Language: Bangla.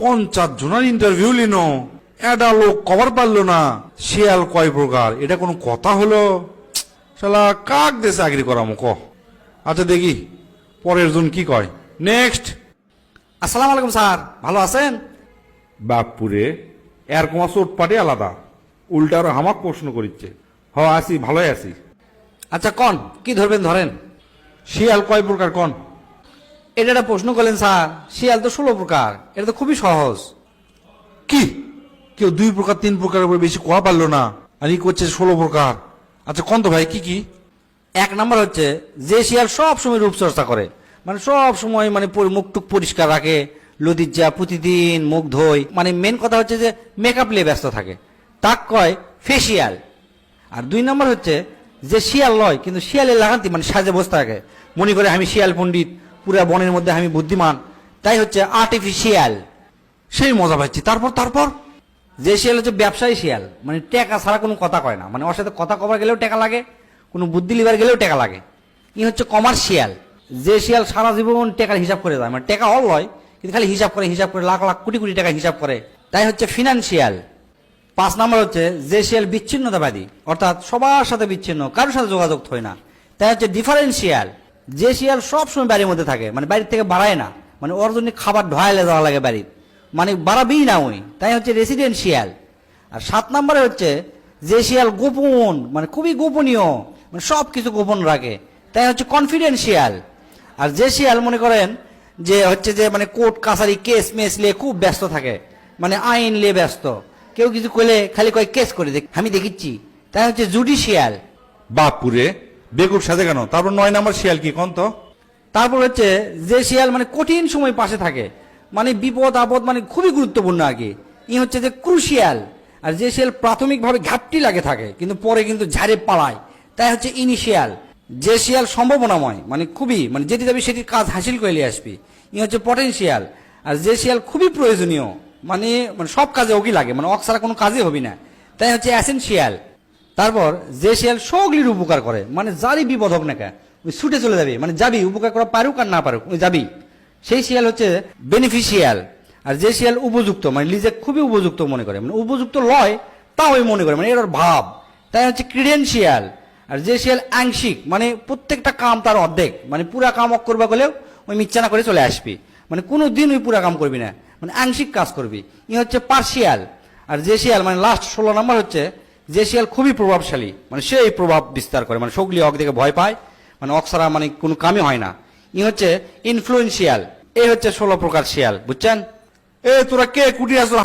পঞ্চাশ জনের ইন্টারভিউ লিনো। এটা লোক কভার পারল না। শিয়াল কয় প্রকার? এটা কোনো কথা হলো? শালা কাক দেশে চাকরি করামো ক? আচ্ছা দেখি। পরের জন কি কয়? নেক্সট আসসালামু আলাইকুম স্যার। ভালো আছেন? বাপুরে এর কমা চোট পাটি আলাদা। উল্টা আরও হামাক প্রশ্ন করিচ্ছে। হ আসি ভালোই আছি। আচ্ছা কন কি ধরবেন ধরেন? শিয়াল কয় প্রকার কন? এটা একটা প্রশ্ন করলেন স্যার শিয়াল তো ষোলো প্রকার এটা তো খুবই সহজ। কি? কেউ দুই প্রকার তিন প্রকারের উপর বেশি কোয়া পারল না? আর ই করছে ষোলো প্রকার। আচ্ছা কন তো ভাই কি কি? এক নাম্বার হচ্ছে যে শিয়াল সব সময় রূপচর্চা করে মানে সব সময় মানে পরি- মুখ টুক পরিষ্কার রাখে লদিজ্জা প্রতিদিন মুখ ধোয় মানে মেন কথা হচ্ছে যে মেকআপ নিয়ে ব্যস্ত থাকে। তাক কয় ফেসিয়াল। আর দুই নম্বর হচ্ছে যে শিয়াল লয় কিন্তু শিয়ালের লাগান্তি মানে সাজে বসে থাকে। মনে করে আমি শিয়াল পণ্ডিত। পুরা বনের মধ্যে আমি বুদ্ধিমান। তাই হচ্ছে আর্টিফিশিয়াল সেই মজা পাচ্ছি। তারপর তারপর? যে শিয়াল হচ্ছে ব্যবসায়ী শিয়াল। মানে টেকা ছাড়া কোনো কথা কয় না। মানে ওর সাথে কথা কবার গেলেও টাকা লাগে, কোনো বুদ্ধি লিবার গেলেও টাকা লাগে। ই হচ্ছে কমার্শিয়াল যে শিয়াল সারা জীবন টাকার হিসাব করে যায়। মানে টাকা অল লয় কিন্তু খালি হিসাব করে হিসাব করে, লাখ লাখ কোটি কোটি টাকা হিসাব করে। তাই হচ্ছে ফিনান্সিয়াল পাঁচ নাম্বার হচ্ছে যে শিয়াল বিচ্ছিন্নতাবাদী। অর্থাৎ সবার সাথে বিচ্ছিন্ন, কারোর সাথে যোগাযোগ হয় না। তাই হচ্ছে ডিফারেন্সিয়াল যে শিয়াল সবসময় বাড়ির মধ্যে থাকে মানে বাড়ির থেকে বাড়ায় না মানে ওর জন্য খাবার ঢয়ালে যাওয়া লাগে বাড়ির মানে বাড়াবেই না ওই তাই হচ্ছে রেসিডেন্সিয়াল আর সাত নম্বরে হচ্ছে যে শিয়াল গোপন মানে খুবই গোপনীয় মানে সব কিছু গোপন রাখে, তাই হচ্ছে কনফিডেন্সিয়াল আর যে শিয়াল মনে করেন যে হচ্ছে যে মানে কোর্ট, কাছারি কেস মেস নিয়ে খুব ব্যস্ত থাকে মানে আইন নিয়ে ব্যস্ত, কেউ কিছু করলে খালি কয় কেস করে দেখ, আমি দেখিচ্ছি, তাই হচ্ছে জুডিশিয়াল। বাপুরে বেকুব সাথে কেন? তারপর নয় নম্বর শিয়াল কি? কন তো? তারপর হচ্ছে, যে শিয়াল মানে কঠিন সময় পাশে থাকে মানে বিপদ, আপদ মানে খুবই গুরুত্বপূর্ণ আগে। ই হচ্ছে যে ক্রুশিয়াল। আর যে শিয়াল প্রাথমিকভাবে ঘাপটি লাগে থাকে, কিন্তু পরে কিন্তু ঝাড়ে পালায়। তাই হচ্ছে ইনিশিয়াল। যে শিয়াল সম্ভাবনাময় মানে খুবই মানে যেটি যাবি সেটির কাজ হাসিল করে নিয়ে আসবি। ই হচ্ছে পটেনশিয়াল আর যে শিয়াল খুবই প্রয়োজনীয় মানে মানে সব কাজে ওকি লাগে মানে অক্সারা কোনো কাজে হবি না। তাই হচ্ছে অ্যাসেনশিয়াল তারপর যে শিয়াল সগলির উপকার করে মানে যারই বিপদ হোক না কেন, ওই ছুটে চলে যাবে মানে যাবি, উপকার করা পারুক আর না পারুক, ওই যাবি। সেই শিয়াল হচ্ছে বেনিফিশিয়াল আর যে শিয়াল উপযুক্ত মানে লিজে খুবই উপযুক্ত মনে করে মানে উপযুক্ত লয় তা ওই মনে করে মানে এর ভাব। তাই হচ্ছে ক্রিডেন্সিয়াল আর যে শিয়াল আংশিক মানে প্রত্যেকটা কাম তার অর্ধেক মানে পুরা কাম করবা গেলেও ওই মিচ্ছানা করে চলে আসবি। মানে কোনো দিন ওই পুরা কাম করবি না মানে আংশিক কাজ করবি। ই হচ্ছে পার্সিয়াল আর যে শিয়াল মানে লাস্ট ষোলো নম্বর হচ্ছে যে শিয়াল খুবই প্রভাবশালী মানে সে এই প্রভাব বিস্তার করে মানে সগলি অক দেখে ভয় পায় মানে অক্সারা মানে কোনো কামই হয় না। ই হচ্ছে ইনফ্লুয়েন্সিয়াল এই হচ্ছে ষোলো প্রকার শিয়াল, বুঝছেন? এ তোরা কে কুটি আসলো